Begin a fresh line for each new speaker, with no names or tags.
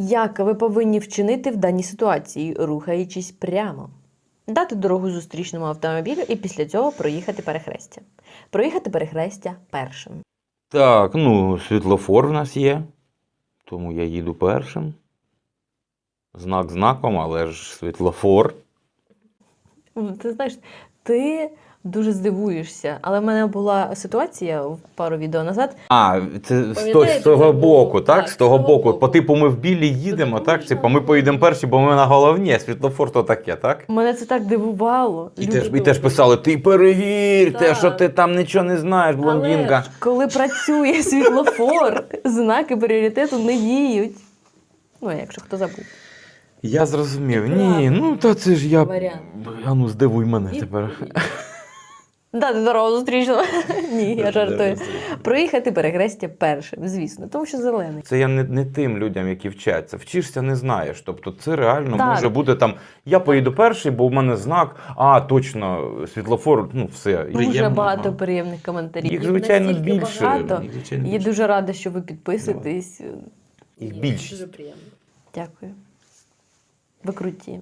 Як ви повинні вчинити в даній ситуації, рухаючись прямо? Дати дорогу зустрічному автомобілю і після цього проїхати перехрестя. Проїхати перехрестя першим.
Так, ну, світлофор в нас є, тому я їду першим. Знак знаком, але ж світлофор.
Ти знаєш, ти дуже здивуєшся, але в мене була ситуація пару відео назад.
А, це з, то- з того боку, так?
Так,
З того боку. По типу ми в білі їдемо, так? Типу ми поїдемо перші, бо ми на головні, світлофор то таке, так?
Мене це так дивувало.
І теж, і теж писали: ти перевір, те, що ти там нічого не знаєш, блондинка.
Але коли працює світлофор, знаки пріоритету не діють. Ну, якщо хто забув.
Я зрозумів. Ні, ну та це ж я.
Варіант.
А ну здивуй мене тепер.
Дати дорогу зустрічного. Ні, я жартую. Проїхати перехрестя першим, звісно, тому що зелений.
Це я не, не тим людям, які вчаться. Вчишся, не знаєш. Тобто це реально
Так.
може бути там. Я поїду перший, бо в мене знак, а точно, світлофор, ну все.
Дуже
Приємно.
багато приємних коментарів.
Їх, звичайно, більше.
багато.
Їх, звичайно,
Я дуже рада, що ви підписуєтесь.
Їх більшість.
Дякую. Ви круті.